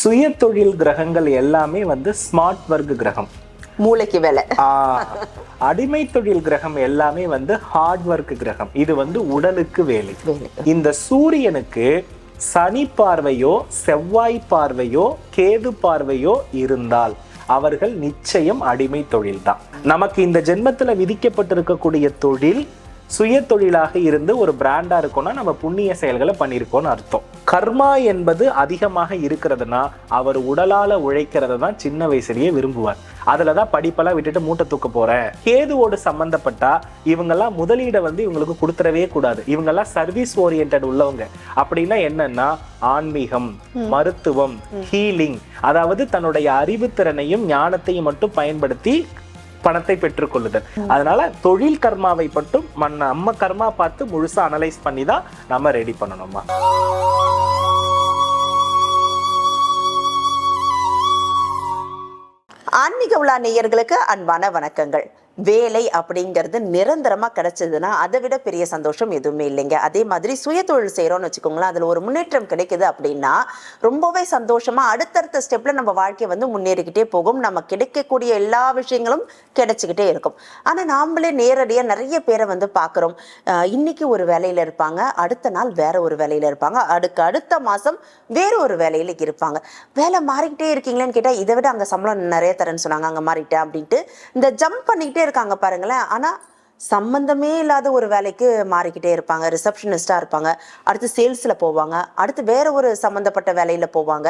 சுய தொழில் கிரகங்கள் எல்லாமே வந்து ஸ்மார்ட் ஒர்க் கிரகம். மூளைக்கு வேலை. அடிமை தொழில் கிரகம் எல்லாமே வந்து ஹார்ட் ஒர்க் கிரகம். இது வந்து உடலுக்கு வேலை. வேலை. இந்த சூரியனுக்கு சனி பார்வையோ செவ்வாய் பார்வையோ கேது பார்வையோ இருந்தால் அவர்கள் நிச்சயம் அடிமை தொழில் தான் நமக்கு இந்த ஜென்மத்துல விதிக்கப்பட்டிருக்கக்கூடிய தொழில் சுய தொழிலாக இருந்து ஒரு பிராண்டா இருக்கோம்னா நம்ம புண்ணிய செயல்களை பண்ணியிருக்கோம்னு அர்த்தம். கர்மா என்பது அதிகமாக இருக்கிறதுனா அவர் உடலால உழைக்கிறத தான் சின்ன வயசுலயே விரும்புவார். அதுலதான் படிப்பெல்லாம் விட்டுட்டு மூட்டை தூக்க போறேன். கேதுவோடு சம்பந்தப்பட்டா இவங்கெல்லாம் முதலீடை வந்து இவங்களுக்கு கொடுத்துடவே கூடாது. இவங்கெல்லாம் சர்வீஸ் ஓரியன்ட் உள்ளவங்க. அப்படின்னா என்னன்னா ஆன்மீகம் மருத்துவம் ஹீலிங் அதாவது தன்னுடைய அறிவுத்திறனையும் ஞானத்தையும் மட்டும் பயன்படுத்தி பணத்தை பெற்றுக்கொள்ளுதல். அதனால தொழில் கர்மாவை மட்டும் மண் நம்ம கர்மா பார்த்து முழுசா அனலைஸ் பண்ணி தான் நம்ம ரெடி பண்ணணுமா ஆன்மீக உலா நேயர்களுக்கு அன்பான வணக்கங்கள். வேலை அப்படிங்கிறது நிரந்தரமாக கிடைச்சதுன்னா அதை விட பெரிய சந்தோஷம் எதுவுமே இல்லைங்க. அதே மாதிரி சுய தொழில் செய்கிறோம்னு வச்சுக்கோங்களேன் அதில் ஒரு முன்னேற்றம் கிடைக்குது அப்படின்னா ரொம்பவே சந்தோஷமாக அடுத்தடுத்த ஸ்டெப்பில் நம்ம வாழ்க்கை வந்து முன்னேறிக்கிட்டே போகும். நம்ம கிடைக்கக்கூடிய எல்லா விஷயங்களும் கிடைச்சிக்கிட்டே இருக்கும். ஆனால் நாமளே நேரடியாக நிறைய பேரை வந்து பார்க்குறோம். இன்னைக்கு ஒரு வேலையில் இருப்பாங்க அடுத்த நாள் வேற ஒரு வேலையில் இருப்பாங்க அடுக்கு அடுத்த மாதம் வேற ஒரு வேலையில் இருப்பாங்க. வேலை மாறிக்கிட்டே இருக்கீங்களேன்னு கேட்டால் இதை விட அங்கே சம்பளம் நிறைய தரேன்னு சொன்னாங்க அங்கே மாறிட்டேன் அப்படின்ட்டு இந்த ஜம்ப் பண்ணிக்கிட்டே இருக்காங்க பாருங்களேன். ஆனால் சம்மந்தமே இல்லாத ஒரு வேலைக்கு மாறிக்கிட்டே இருப்பாங்க. ரிசப்ஷனிஸ்டாக இருப்பாங்க. அடுத்து சேல்ஸில் போவாங்க. அடுத்து வேற ஒரு சம்மந்தப்பட்ட வேலையில் போவாங்க.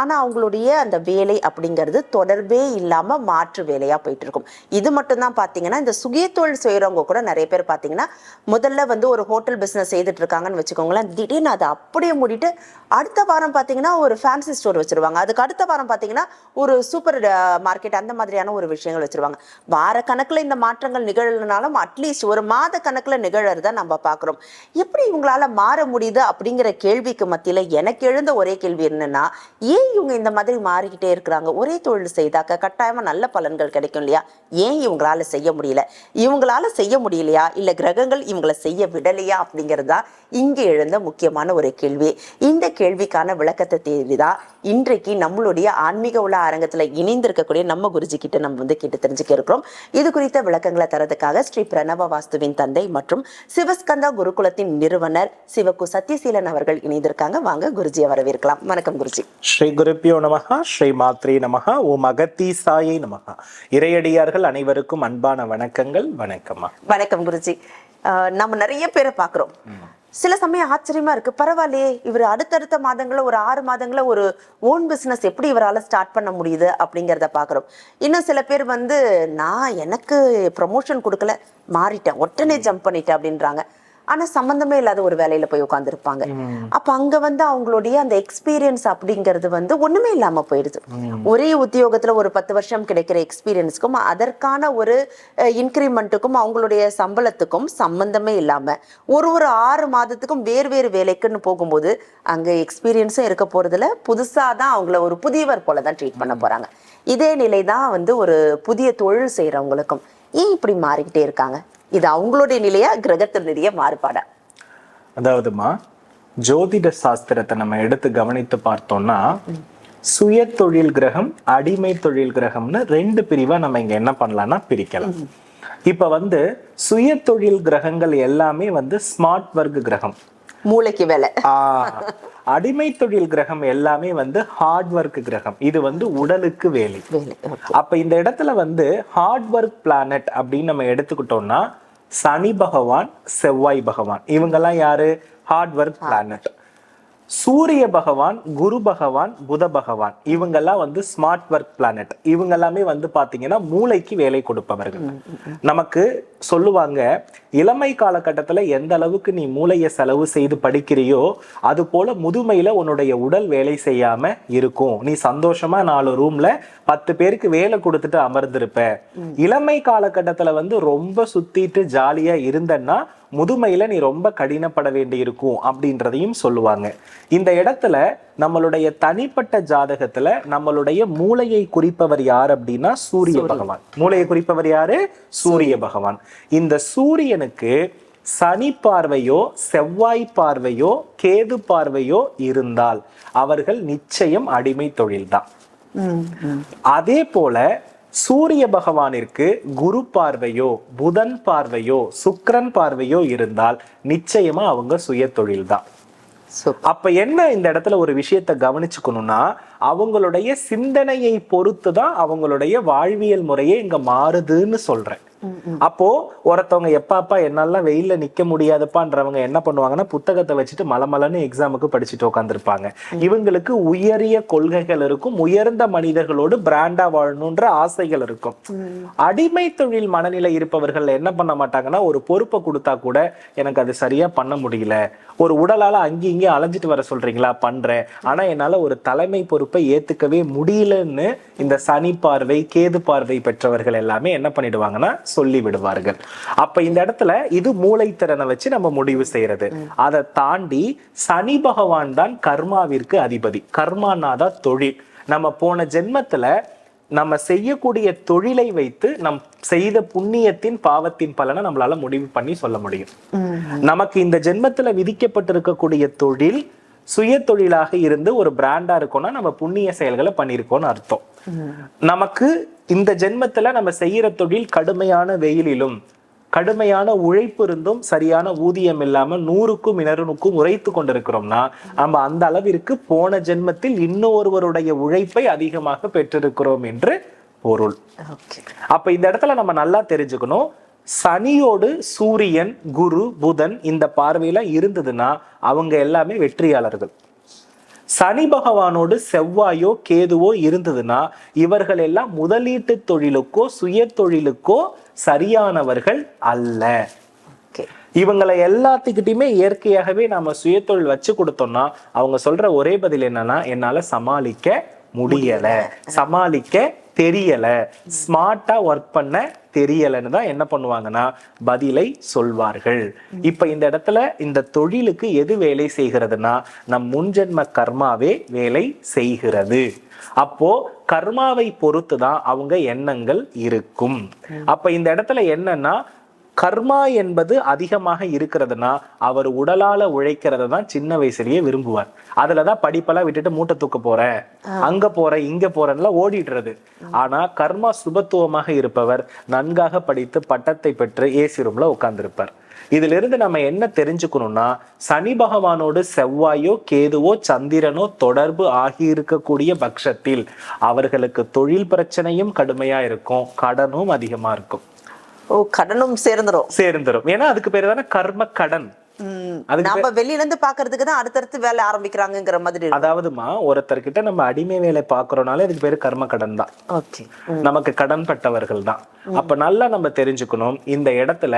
ஆனால் அவங்களுடைய அந்த வேலை அப்படிங்கிறது தொடர்பே இல்லாமல் மாற்று வேலையாக போயிட்டு இருக்கும் இது மட்டும்தான் பார்த்தீங்கன்னா இந்த சுயத்தொழில் செய்கிறவங்க கூட நிறைய பேர் பார்த்தீங்கன்னா முதல்ல வந்து ஒரு ஹோட்டல் பிஸ்னஸ் செய்துட்டு இருக்காங்கன்னு வச்சுக்கோங்களேன் திடீர்னு அதை அப்படியே மூடிட்டு அடுத்த வாரம் பார்த்தீங்கன்னா ஒரு ஃபேன்சி ஸ்டோர் வச்சுருவாங்க. அதுக்கு அடுத்த வாரம் பார்த்தீங்கன்னா ஒரு சூப்பர் மார்க்கெட் அந்த மாதிரியான ஒரு விஷயங்கள் வச்சுருவாங்க. வார கணக்கில் இந்த மாற்றங்கள் நிகழலனாலும் அட்லீஸ்ட் ஒரு மாத கணக்கில் நிகழறத நம்ம பார்க்குறோம் எப்படி இவங்களால மாற முடியுது அப்படிங்கிற கேள்விக்கு மத்தியில் எனக்கு எழுந்த ஒரே கேள்வி என்னன்னா ஏன் இவங்க இந்த மாதிரி மாறிக்கிட்டே இருக்கிறாங்க. ஒரே தொழில் செய்தாக்க கட்டாயமா நல்ல பலன்கள் கிடைக்கும் இல்லையா? ஏன் இவங்களால செய்ய முடியல? இவங்களால செய்ய முடியலையா? இல்ல கிரகங்கள் இவங்கள செய்ய விடலையா? அப்படிங்கிறது தான் இங்கே எழுந்த முக்கியமான ஒரு கேள்வி. இந்த கேள்விக்கான விளக்கத்தை தேடிதான் இன்றைக்கு நம்மளுடைய ஆன்மீக உள்ள அரங்கத்துல இணைந்திருக்கக்கூடிய நம்ம குருஜி கிட்ட நம்ம வந்து கேட்டு தெரிஞ்சுக்க இருக்கிறோம். இது குறித்த விளக்கங்களை தரதுக்காக ஸ்ரீ பிரணவ வாஸ்துவின் தந்தை மற்றும் சிவஸ்கந்தா குருகுலத்தின் நிறுவனர் சிவக்கு சத்யசீலன் அவர்கள் இணைந்திருக்காங்க. வாங்க குருஜியை வரவேற்கலாம். வணக்கம் குருஜி. ஸ்ரீ குருப்பியோ நமகா ஸ்ரீ மாத்ரே நமகா ஓம் அகத்தீசாயை நமகா இறையடியார்கள் அனைவருக்கும் அன்பான வணக்கங்கள் வணக்கம்மா. வணக்கம் குருஜி. நம்ம நிறைய பேரை பார்க்குறோம். சில சமயம் ஆச்சரியமா இருக்கு. பரவாயில்லையே இவர் அடுத்தடுத்த மாதங்கள ஒரு ஆறு மாதங்கள ஒரு ஓன் பிசினஸ் எப்படி இவரால ஸ்டார்ட் பண்ண முடியுது அப்படிங்கிறத பார்க்குறோம். இன்னும் சில பேர் வந்து நான் எனக்கு ப்ரமோஷன் கொடுக்கல மாறிட்டேன். உடனே ஜம்ப் பண்ணிட்டேன் அப்படின்றாங்க. ஆனா சம்பந்தமே இல்லாத ஒரு வேலையில போய் உட்காந்துருப்பாங்க அப்ப அங்க வந்து அவங்களுடைய அந்த எக்ஸ்பீரியன்ஸ் அப்படிங்கிறது வந்து ஒண்ணுமே இல்லாம போயிடுது. ஒரே உத்தியோகத்துல ஒரு பத்து வருஷம் கிடைக்கிற எக்ஸ்பீரியன்ஸ்க்கும் அதற்கான ஒரு இன்க்ரிமெண்ட்டுக்கும் அவங்களுடைய சம்பளத்துக்கும் சம்பந்தமே இல்லாம ஒரு ஒரு ஆறு மாதத்துக்கும் வேறு வேறு வேலைக்குன்னு போகும்போது அங்க எக்ஸ்பீரியன்ஸும் இருக்க போறதுல புதுசா தான் அவங்கள ஒரு புதியவர் போல தான் ட்ரீட் பண்ண போறாங்க. இதே நிலை தான் வந்து ஒரு புதிய தொழில் செய்யறவங்களுக்கும் ஏன் இப்படி மாறிக்கிட்டே இருக்காங்க? இது அவங்களுடைய நிலையா கிரகத்தினுடைய மாறுபாடா? அதாவதுமா ஜோதிட சாஸ்திரத்தை நம்ம எடுத்து கவனித்து பார்த்தோம்னா சுய தொழில் கிரகம் அடிமை தொழில் கிரகம்னு ரெண்டு பிரிவா நம்ம இங்க என்ன பண்ணலாம்னா பிரிக்கலாம். இப்ப வந்து சுய தொழில் கிரகங்கள் எல்லாமே வந்து ஸ்மார்ட் ஒர்க் கிரகம். மூளைக்கு வேலை. அடிமை தொழில் கிரகம் எல்லாமே வந்து ஹார்ட் ஒர்க் கிரகம். இது வந்து உடலுக்கு வேலை. அப்ப இந்த இடத்துல வந்து ஹார்ட் ஒர்க் பிளானட் அப்படின்னு நம்ம எடுத்துக்கிட்டோம்னா சனி பகவான் செவ்வாய் பகவான். இவங்கெல்லாம் யாரு? ஹார்ட் ஒர்க் பிளானட் சூரிய பகவான் குரு பகவான் புத பகவான் இவங்கெல்லாம் வந்து ஸ்மார்ட் ஒர்க் பிளானட் இவங்க எல்லாமே வந்து பாத்தீங்கன்னா மூளைக்கு வேலை கொடுப்பவர்கள். நமக்கு சொல்லுவாங்க இளமை காலகட்டத்துல எந்த அளவுக்கு நீ மூளையை செலவு செய்து படிக்கிறியோ அது போல முதுமையில உன்னுடைய உடல் வேலை செய்யாம இருக்கும். நீ சந்தோஷமா நாலு ரூம்ல பத்து பேருக்கு வேலை கொடுத்துட்டு அமர்ந்திருப்ப. இளமை காலகட்டத்துல வந்து ரொம்ப சுத்திட்டு ஜாலியா இருந்தன்னா முதுமையில நீ ரொம்ப கடினப்பட வேண்டி இருக்கும் அப்படின்றதையும் சொல்லுவாங்க. இந்த இடத்துல நம்மளுடைய தனிப்பட்ட ஜாதகத்துல நம்மளுடைய மூளையை குறிப்பவர் யார் அப்படின்னா சூரிய பகவான். மூளையை குறிப்பவர் யாரு? சூரிய பகவான். இந்த சூரியனுக்கு சனி பார்வையோ செவ்வாய் பார்வையோ கேது பார்வையோ இருந்தால் அவர்கள் நிச்சயம் அடிமை தொழில்தான். அதே போல சூரிய பகவானிற்கு குரு பார்வையோ புதன் பார்வையோ சுக்கிரன் பார்வையோ இருந்தால் நிச்சயமா அவங்க சுய தொழில்தான் சூப்பர். அப்ப என்ன இந்த இடத்துல ஒரு விஷயத்தை கவனிச்சுக்கணும்னா அவங்களுடைய சிந்தனையை பொறுத்து தான் அவங்களுடைய வாழ்வியல் முறையே இங்க மாறுதுன்னு சொல்றேன். அப்போ ஒருத்தவங்க எப்பாப்பா என்னால வெயில்ல நிக்க முடியாதுப்பான்றவங்க என்ன பண்ணுவாங்கன்னா புத்தகத்தை வச்சுட்டு மலமலன்னு எக்ஸாமுக்கு படிச்சுட்டு உட்காந்துருப்பாங்க இவங்களுக்கு உயரிய கொள்கைகள் இருக்கும் உயர்ந்த மனிதர்களோடு பிராண்டா வாழணுன்ற ஆசைகள் இருக்கும். அடிமை தொழில் மனநிலை இருப்பவர்கள் என்ன பண்ண மாட்டாங்கன்னா ஒரு பொறுப்பை கொடுத்தா கூட எனக்கு அது சரியா பண்ண முடியல. ஒரு உடலால அங்கேயும் இங்கேயும் அலைஞ்சிட்டு வர சொல்றீங்களா பண்றேன். ஆனா என்னால ஒரு தலைமை பொறுப்பை ஏத்துக்கவே முடியலன்னு இந்த சனி பார்வை கேது பார்வை பெற்றவர்கள் எல்லாமே என்ன பண்ணிடுவாங்கன்னா சொல்லி விடுவார்கள். அப்ப இந்த இடத்துல இது மூளைத்திறனை வச்சு நம்ம முடிவு செய்யறது. அதை தாண்டி சனி பகவான் தான் கர்மாவிற்கு அதிபதி. கர்மானாதான் தொழில். நம்ம போன ஜென்மத்துல நம்ம செய்யக்கூடிய தொழிலை வைத்து நம் செய்த புண்ணியத்தின் பாவத்தின் பலனை நம்மளால முடிவு பண்ணி சொல்ல முடியும். நமக்கு இந்த ஜென்மத்துல விதிக்கப்பட்டிருக்கக்கூடிய தொழில் சுய தொழிலாக இருந்து ஒரு பிராண்டா இருக்கோம்னா நம்ம புண்ணிய செயல்களை பண்ணியிருக்கோம்னு அர்த்தம். நமக்கு இந்த ஜென்மத்துல நம்ம செய்யற தொழில் கடுமையான வெயிலிலும் கடுமையான உழைப்பு இருந்தும் சரியான ஊதியம் இல்லாம நூறுக்கும் இணறுனுக்கும் உரைத்து கொண்டிருக்கிறோம்னா நம்ம அந்த அளவிற்கு போன ஜென்மத்தில் இன்னொருவருடைய உழைப்பை அதிகமாக பெற்றிருக்கிறோம் என்று பொருள். அப்ப இந்த இடத்துல நம்ம நல்லா தெரிஞ்சுக்கணும். சனியோடு சூரியன் குரு புதன் இந்த பார்வையில இருந்ததுன்னா அவங்க எல்லாமே வெற்றியாளர்கள். சனி பகவானோடு செவ்வாயோ கேதுவோ இருந்ததுன்னா இவர்கள் எல்லாம் முதலீட்டு தொழிலுக்கோ சுய தொழிலுக்கோ சரியானவர்கள் அல்ல. இவங்களை எல்லாத்துக்கிட்டையுமே இயற்கையாகவே நாம சுயதொழில் வச்சு கொடுத்தோம்னா அவங்க சொல்ற ஒரே பதில் என்னன்னா என்னால சமாளிக்க முடியல. சமாளிக்க தெரியல. ஸ்மார்ட்டா ஒர்க் பண்ண தெரியலன்னு தான் என்ன பண்ணுவாங்கன்னா பதிலை சொல்வார்கள். இப்ப இந்த இடத்துல இந்த தொழிலுக்கு எது வேலை செய்கிறதுனா நம் முன்ஜென்ம கர்மாவே வேலை செய்கிறது. அப்போ கர்மாவை பொறுத்து தான் அவங்க எண்ணங்கள் இருக்கும். அப்ப இந்த இடத்துல என்னன்னா கர்மா என்பது அதிகமாக இருக்கிறதுனா அவர் உடலால உழைக்கிறத தான் சின்ன வயசுலயே விரும்புவார். அதுலதான் படிப்பெல்லாம் விட்டுட்டு மூட்டை தூக்க போறேன் அங்க போறேன் இங்க போறேன்லாம் ஓடிடுறது. ஆனா கர்மா சுபத்துவமாக இருப்பவர் நன்காக படித்து பட்டத்தை பெற்று ஏசி ரூம்ல உட்கார்ந்திருப்பார். இதுல இருந்து நம்ம என்ன தெரிஞ்சுக்கணும்னா சனி பகவானோடு செவ்வாயோ கேதுவோ சந்திரனோ தொடர்பு ஆகி இருக்கக்கூடிய பட்சத்தில் அவர்களுக்கு தொழில் பிரச்சனையும் கடுமையா இருக்கும் கடனும் அதிகமா இருக்கும். கடனும் சேர்ந்துரும். சேர்ந்துரும். ஏன்னா அதுக்கு பேர் தானே கர்ம கடன். ம். அதுக்கு நாம வெளியில இருந்து பாக்குறதுக்கு தான் அடுத்தடுத்து வேலை ஆரம்பிக்கிறாங்கங்கிற மாதிரி. அதாவதுமா ஒருத்தர்கிட்ட நம்ம அடிமை வேலை பாக்குறோம்னாலே அதுக்கு பேரு கர்ம கடன் தான். நமக்கு கடன் பட்டவர்கள் தான் அப்ப நல்லா நம்ம தெரிஞ்சுக்கணும் இந்த இடத்துல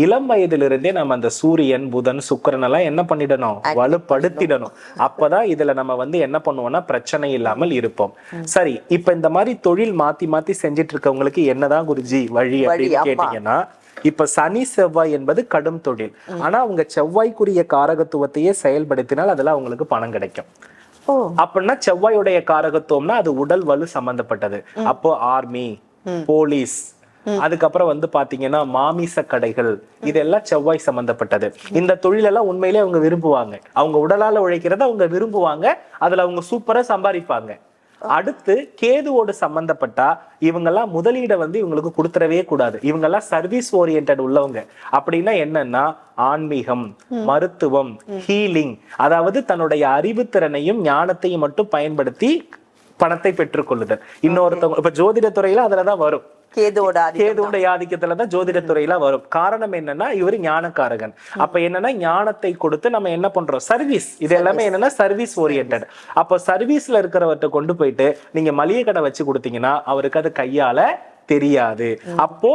இளம் வயதிலிருந்தே நம்ம அந்த சூரியன் புதன் சுக்கிரன் எல்லாம் என்ன பண்ணிடணும்? வலுப்படுத்திடணும். அப்பதான் இதுல நம்ம வந்து என்ன பண்ணுவோம்னா பிரச்சனை இல்லாமல் இருப்போம். சரி இப்ப இந்த மாதிரி தொழில் மாத்தி மாத்தி செஞ்சிட்டு இருக்கவங்களுக்கு என்னதான் குருஜி வழி அப்படின்னு. கேட்டீங்கன்னா இப்ப சனி செவ்வாய் என்பது கடும் தொழில். ஆனா அவங்க செவ்வாய்க்குரிய காரகத்துவத்தையே செயல்படுத்தினால் அதுல அவங்களுக்கு பணம் கிடைக்கும். அப்படின்னா செவ்வாயுடைய காரகத்துவம்னா அது உடல் வலு சம்பந்தப்பட்டது. அப்போ ஆர்மி போலீஸ் அதுக்கப்புறம் வந்து பாத்தீங்கன்னா மாமிச கடைகள் இதெல்லாம் செவ்வாய் சம்பந்தப்பட்டது. இந்த தொழிலெல்லாம் உண்மையிலே அவங்க விரும்புவாங்க. அவங்க உடலால உழைக்கிறத அவங்க விரும்புவாங்க. அதுல அவங்க சூப்பரா சம்பாதிப்பாங்க. அடுத்து கேதுவோடு சம்பந்தப்பட்டா இவங்கெல்லாம் முதலீடை வந்து இவங்களுக்கு கொடுத்துடவே கூடாது. இவங்கெல்லாம் சர்வீஸ் ஓரியன்ட் உள்ளவங்க. அப்படின்னா என்னன்னா ஆன்மீகம் மருத்துவம் ஹீலிங் அதாவது தன்னுடைய அறிவுத்திறனையும் ஞானத்தையும் மட்டும் பயன்படுத்தி பணத்தை பெற்றுக்கொள்ளுதல். இன்னொருத்தவங்க இப்ப ஜோதிட துறையில அதுலதான் வரும். ஆதிக்கம் கேதுவுடைய ஆதிக்கத்துல தான் ஜோதிட துறையில வரும். காரணம் என்னன்னா இவர் ஞானக்காரகன். அப்ப என்னன்னா ஞானத்தை கொடுத்து நம்ம என்ன பண்றோம்? சர்வீஸ் இது எல்லாமே என்னன்னா சர்வீஸ் ஓரியன்ட் அப்ப சர்வீஸ்ல இருக்கிறவர்கிட்ட கொண்டு போயிட்டு நீங்க மளிகை கடை வச்சு கொடுத்தீங்கன்னா அவருக்கு அது கையால தெரியாது. அப்போ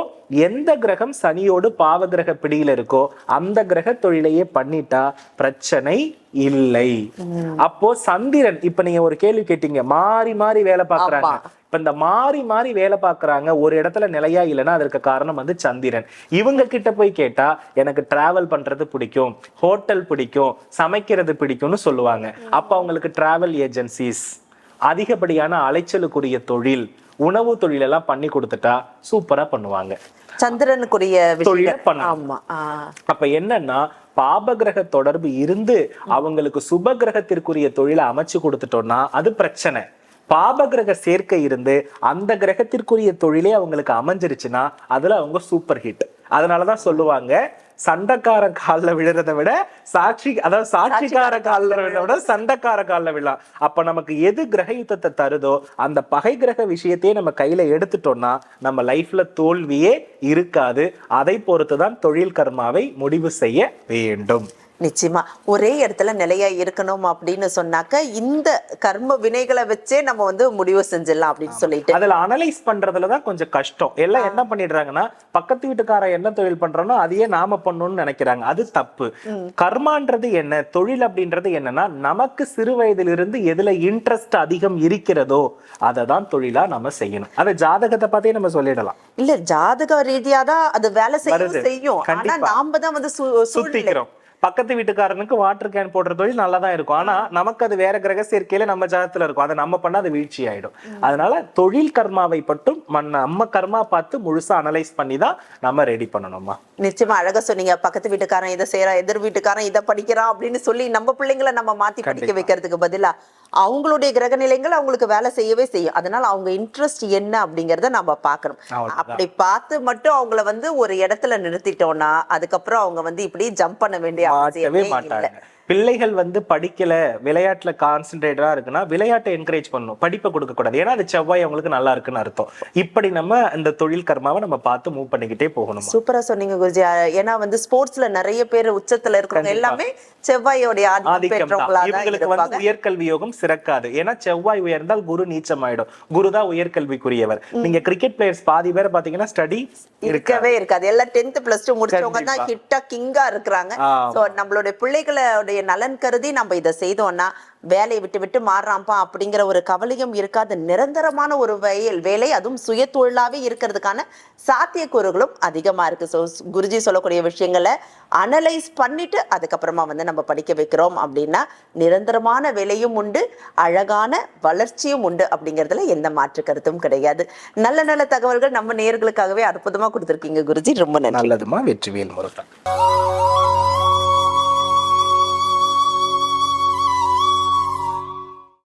எந்த கிரகம் சனியோடு பாவ கிரக பிடியில இருக்கோ அந்த கிரக தொழிலையே பண்ணிட்டா பிரச்சனை இல்லை. அப்போ சந்திரன் இப்ப நீங்க ஒரு கேள்வி கேட்டீங்க மாறி மாறி வேலை பார்க்கறாங்க. ஆமா. இப்ப இந்த மாறி மாறி வேலை பார்க்கறாங்க ஒரு இடத்துல நிலையா இல்லைன்னா அதற்கு காரணம் வந்து சந்திரன். இவங்க கிட்ட போய் கேட்டா எனக்கு டிராவல் பண்றது பிடிக்கும் ஹோட்டல் பிடிக்கும் சமைக்கிறது பிடிக்கும்னு சொல்லுவாங்க. அப்ப அவங்களுக்கு டிராவல் ஏஜென்சிஸ் அதிகப்படியான அலைச்சலுக்குரிய தொழில் உணவு தொழில் எல்லாம் பண்ணி கொடுத்துட்டா சூப்பரா பண்ணுவாங்க சந்திரனுக்குரிய. ஆமா. அப்ப என்னன்னா பாபகிரக தொடர்பு இருந்து அவங்களுக்கு சுப கிரகத்திற்குரிய தொழிலை அமைச்சு கொடுத்துட்டோம்னா அது பிரச்சனை பாபகிரக சேர்க்கை இருந்து அந்த கிரகத்திற்குரிய தொழிலே அவங்களுக்கு அமைஞ்சிருச்சுன்னா அதுல அவங்க சூப்பர் ஹிட் அதனாலதான் சொல்லுவாங்க சண்டைக்கார காலில் விழுறத விட சாட்சி அதாவது சாட்சிக்கார காலில் விட சண்டைக்கார காலில் விழலாம். அப்ப நமக்கு எது கிரக யுத்தத்தை தருதோ அந்த பகை கிரக விஷயத்தையே நம்ம கையில எடுத்துட்டோம்னா நம்ம லைஃப்ல தோல்வியே இருக்காது. அதை பொறுத்துதான் தொழில் கர்மாவை முடிவு செய்ய வேண்டும். நிச்சயமா. ஒரே இடத்துல நிலையா இருக்கணும் அப்படின்னு சொன்னாக்க இந்த கர்ம வினைகளை வச்சே நம்ம வந்து முடிவு செஞ்சிடலாம் அப்படின்னு சொல்லிட்டு. அதுல அனலைஸ் பண்றதுலதான் கொஞ்சம் கஷ்டம். எல்லாம் என்ன பண்ணிடுறாங்கன்னா பக்கத்து வீட்டுக்காரன் என்ன தொழில் பண்றானோ அதையே நாம பண்ணணும்னு நினைக்கிறாங்க. அது தப்பு. கர்மான்றது என்ன? தொழில் அப்படின்றது என்னன்னா நமக்கு சிறு வயதிலிருந்து எதுல இன்ட்ரெஸ்ட் அதிகம் இருக்கிறதோ அதை தான் தொழிலா நம்ம செய்யணும். அதை ஜாதகத்தை பார்த்தே நம்ம சொல்லிடலாம். இல்ல ஜாதக ரீதியா தான் அது வேலை செய்யும். செய்யும். ஆனா. நாம தான் வந்து சுத்திக்கிறோம். பக்கத்து வீட்டுக்காரனுக்கு வாட்டர் கேன் போடுற தொழில் நல்லா தான் இருக்கும். ஆனா நமக்கு அது வேற கிரக சேர்க்கையில நம்ம ஜாதத்துல இருக்கும். அதை நம்ம பண்ணா அது வீழ்ச்சி ஆயிடும் அதனால தொழில் கர்மாவை மட்டும் நம்ம கர்மா பார்த்து முழுசா அனலைஸ் பண்ணி தான் நம்ம ரெடி பண்ணணுமா நிச்சயமா அழகா சொன்னீங்க. பக்கத்து வீட்டுக்காரன் இதை செய்யறான் எதிர் வீட்டுக்காரன் இதை படிக்கிறான் அப்படின்னு சொல்லி நம்ம பிள்ளைங்களை நம்ம மாத்தி படிக்க. வைக்கிறதுக்கு பதிலா அவங்களுடைய கிரக நிலைகள் அவங்களுக்கு வேலை செய்யவே செய்யும். அதனால அவங்க இன்ட்ரெஸ்ட் என்ன அப்படிங்கறத நம்ம பார்க்கணும். அப்படி பார்த்து மட்டும் அவங்கள வந்து ஒரு இடத்துல நிறுத்திட்டோம்னா அதுக்கப்புறம் அவங்க வந்து இப்படி ஜம்ப் பண்ண வேண்டிய மாட்டவே மாட்டாங்க. பிள்ளைகள் வந்து படிக்கல விளையாட்டுல கான்சென்ட்ரேட்டடா இருக்குன்னா விளையாட்டை என்கரேஜ் பண்ணணும் படிப்பை கொடுக்க கூடாது. ஏன்னா அது செவ்வாய் அவங்களுக்கு நல்லா இருக்குன்னு அர்த்தம். இப்படி நம்ம இந்த தொழில் கர்மாவை நம்ம பார்த்து மூவ் பண்ணிக்கிட்டே போகணும்? சூப்பரா சொன்னீங்க குருஜி. ஏன்னா வந்து ஸ்போர்ட்ஸ்ல நிறைய பேர் உச்சத்துல இருக்கிறவங்க. எல்லாமே செவ்வாயோடைய இவங்களுக்கு வந்து உயர்கல்வி யோகம் சிறக்காது. ஏன்னா செவ்வாய் உயர்ந்தால் குரு நீச்சமாயிடும். குரு தான் உயர்கல்விக்குரியவர். நீங்க கிரிக்கெட் பிளேயர்ஸ் பாதி பேர் பாத்தீங்கன்னா ஸ்டடி இருக்கா இருக்கவே இருக்காது. எல்லாம் டென்த் பிளஸ் டூ முடிச்சவங்க தான். ஹிட்டா கிங்கா இருக்கிறாங்க. நம்மளுடைய பிள்ளைகளுடைய நலன் கருதி நம்ம இதை செய்தோம்னா வேலையை விட்டு விட்டு மாறுறான்ப்பா அப்படிங்கிற ஒரு கவலையும் இருக்காது. நிரந்தரமான ஒரு வயல் வேலை அதுவும் சுய தொழிலாகவே இருக்கிறதுக்கான சாத்தியக்கூறுகளும் அதிகமா இருக்கு. ஸோ குருஜி சொல்லக்கூடிய விஷயங்களை அனலைஸ் பண்ணிட்டு அதுக்கப்புறமா வந்து நம்ம படிக்க வைக்கிறோம் அப்படின்னா நிரந்தரமான வேலையும் உண்டு அழகான வளர்ச்சியும் உண்டு அப்படிங்கிறதுல எந்த மாற்று கருத்தும் கிடையாது. நல்ல நல்ல தகவல்கள் நம்ம நேர்களுக்காகவே அற்புதமா கொடுத்துருக்கீங்க குருஜி. ரொம்ப நல்லதுமா வெற்றிவேல் முருகன்.